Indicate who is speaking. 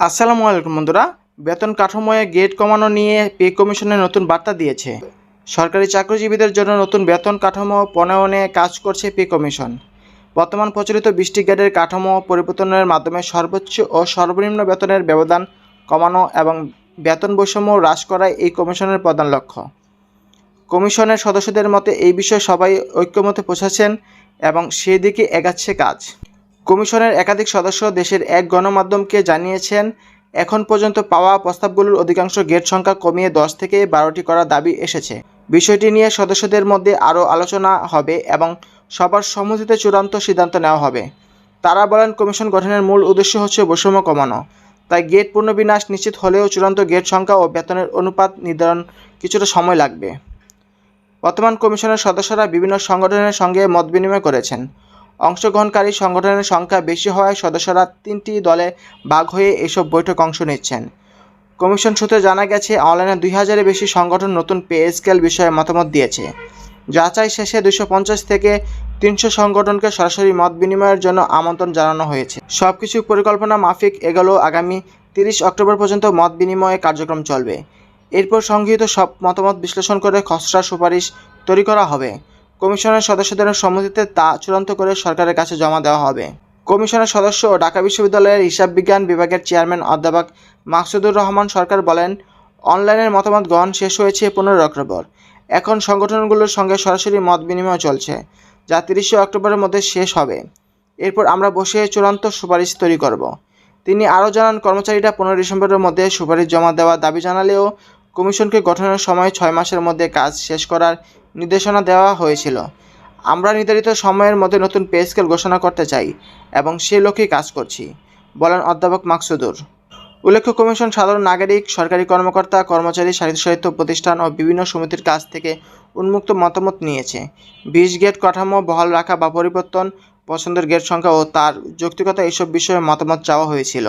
Speaker 1: আসসালামু আলাইকুম বন্ধুরা। বেতন কাঠামোয় গেট কমানো নিয়ে পে কমিশনের নতুন বার্তা দিয়েছে। সরকারি চাকরিজীবীদের জন্য নতুন বেতন কাঠামো প্রণয়নে কাজ করছে পে কমিশন। বর্তমান প্রচলিত বৃষ্টি গেটের কাঠামো পরিবর্তনের মাধ্যমে সর্বোচ্চ ও সর্বনিম্ন বেতনের ব্যবধান কমানো এবং বেতন বৈষম্য হ্রাস করাই এই কমিশনের প্রধান লক্ষ্য। কমিশনের সদস্যদের মতে এই বিষয়ে সবাই ঐক্যমতে পৌঁছেছেন এবং সেদিকে এগাচ্ছে কাজ। কমিশনের একাধিক সদস্য দেশের এক গণমাধ্যমকে জানিয়েছেন, এখন পর্যন্ত পাওয়া প্রস্তাবগুলোর অধিকাংশ গেট সংখ্যা কমিয়ে দশ থেকে বারোটি করার দাবি এসেছে। বিষয়টি নিয়ে সদস্যদের মধ্যে আরও আলোচনা হবে এবং সবার সম্মতিতে চূড়ান্ত সিদ্ধান্ত নেওয়া হবে। তারা বলেন, কমিশন গঠনের মূল উদ্দেশ্য হচ্ছে বৈষম্য কমানো। তাই গেট পুনর্বিন্যাস নিশ্চিত হলেও চূড়ান্ত গেট সংখ্যা ও বেতনের অনুপাত নির্ধারণ কিছুটা সময় লাগবে। বর্তমান কমিশনের সদস্যরা বিভিন্ন সংগঠনের সঙ্গে মত বিনিময় করেছেন। অংশগ্রহণকারী সংগঠনের সংখ্যা বেশি হওয়ায় সদস্যরা তিনটি দলে ভাগ হয়ে এসব বৈঠক অংশ নিচ্ছেন। কমিশন সূত্রে জানা গেছে, অনলাইনে দুই হাজারের বেশি সংগঠন নতুন পে স্কেল বিষয়ে মতামত দিয়েছে। যাচাই শেষে দুশো পঞ্চাশ থেকে তিনশো সংগঠনকে সরাসরি মত বিনিময়ের জন্য আমন্ত্রণ জানানো হয়েছে। সবকিছু পরিকল্পনা মাফিক এগোলো আগামী তিরিশ অক্টোবর পর্যন্ত মত বিনিময়ে কার্যক্রম চলবে। এরপর সংগৃহীত সব মতামত বিশ্লেষণ করে খসড়া সুপারিশ তৈরি করা হবে। কমিশনের সদস্যদের সম্মতিতে তা চূড়ান্ত করে সরকারের কাছে জমা দেওয়া হবে। কমিশনের সদস্য ও ঢাকা বিশ্ববিদ্যালয়ের হিসাব বিজ্ঞান বিভাগের চেয়ারম্যান অধ্যাপক মাকসুদুর রহমান সরকার বলেন, অনলাইনের মতামত গ্রহণ শেষ হয়েছে পনেরো অক্টোবর। এখন সংগঠনগুলোর সঙ্গে সরাসরি মত বিনিময় চলছে, যা তিরিশে অক্টোবরের মধ্যে শেষ হবে। এরপর আমরা বসে চূড়ান্ত সুপারিশ তৈরি করব। তিনি আরও জানান, কর্মচারীরা পনেরো ডিসেম্বরের মধ্যে সুপারিশ জমা দেওয়ার দাবি জানালেও কমিশনকে গঠনের সময় ছয় মাসের মধ্যে কাজ শেষ করার নির্দেশনা দেওয়া হয়েছিল। আমরা নির্ধারিত সময়ের মধ্যে নতুন পে স্কেল ঘোষণা করতে চাই এবং সে লক্ষ্যেই কাজ করছি, বলেন অধ্যাপক মাকসুদুর। উল্লেখ্য, কমিশন সাধারণ নাগরিক, সরকারি কর্মকর্তা, কর্মচারী, সাহিত্য সাহিত্য প্রতিষ্ঠান ও বিভিন্ন সমিতির কাছ থেকে উন্মুক্ত মতামত নিয়েছে। বিশ গেট কাঠামো বহাল রাখা বা পরিবর্তন, পছন্দের গেট সংখ্যা ও তার যৌক্তিকতা এসব বিষয়ে মতামত চাওয়া হয়েছিল।